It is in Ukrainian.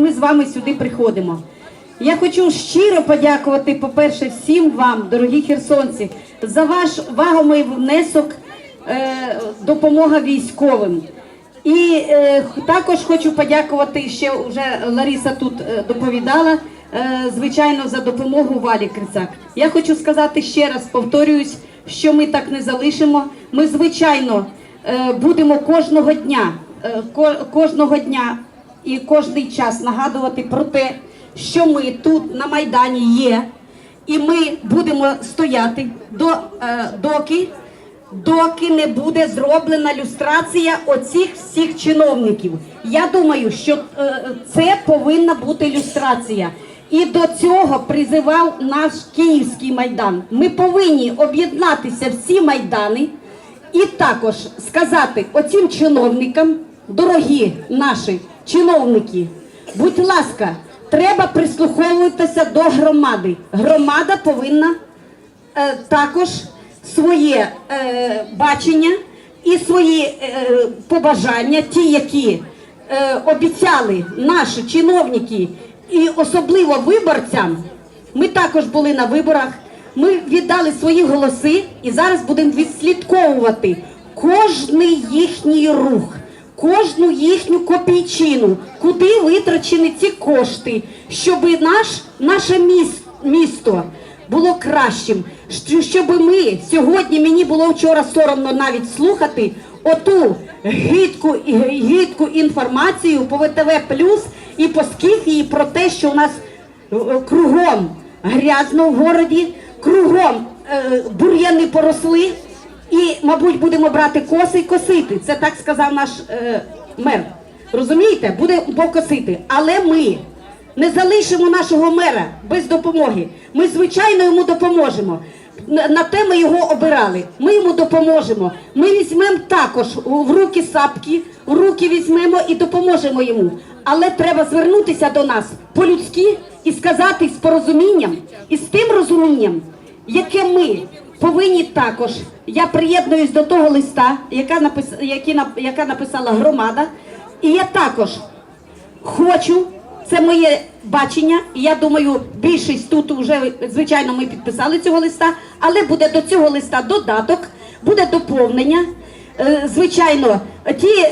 Ми з вами сюди приходимо. Я хочу щиро подякувати, по-перше, всім вам, дорогі херсонці, за ваш вагомий внесок е, допомога військовим. І е, також хочу подякувати ще вже Лариса тут е, доповідала. е, Звичайно, за допомогу Валі Крицак. Я хочу сказати ще раз, повторююсь, що ми так не залишимо. Ми, звичайно, е, будемо кожного дня, е, кожного дня і кожний час нагадувати про те, що ми тут на Майдані є, і ми будемо стояти до, е, доки, доки не буде зроблена люстрація оцих всіх чиновників. Я думаю, що е, це повинна бути люстрація. І до цього призивав наш Київський майдан. Ми повинні об'єднатися всі майдани. І також сказати оцим чиновникам, дорогі наші чиновники, будь ласка, треба прислуховуватися до громади. Громада повинна е, також своє е, бачення і свої е, побажання, ті, які е, обіцяли наші чиновники, і особливо виборцям. Ми також були на виборах. Ми віддали свої голоси і зараз будемо відслідковувати кожний їхній рух, кожну їхню копійчину, куди витрачені ці кошти, щоб наш, наше міс- місто було кращим. Що- Щоб ми сьогодні мені було вчора соромно навіть слухати оту гидку гидку інформацію по ВТВ Плюс і по Скіфії про те, що у нас е, кругом грязно в городі, кругом е, бур'яни поросли, і, мабуть, будемо брати коси і косити. Це так сказав наш е, мер. Розумієте? Будемо косити. Але ми не залишимо нашого мера без допомоги. Ми, звичайно, йому допоможемо. На те ми його обирали. Ми йому допоможемо. Ми візьмемо також в руки сапки, в руки візьмемо і допоможемо йому. Але треба звернутися до нас по-людськи і сказати з порозумінням і з тим розумінням, яке ми повинні також. Я приєднуюсь до того листа, яка напис... яка написала громада, і я також хочу. Це моє бачення. і Я думаю, більшість тут вже звичайно ми підписали цього листа, але буде до цього листа додаток, буде доповнення. Е, Звичайно, ті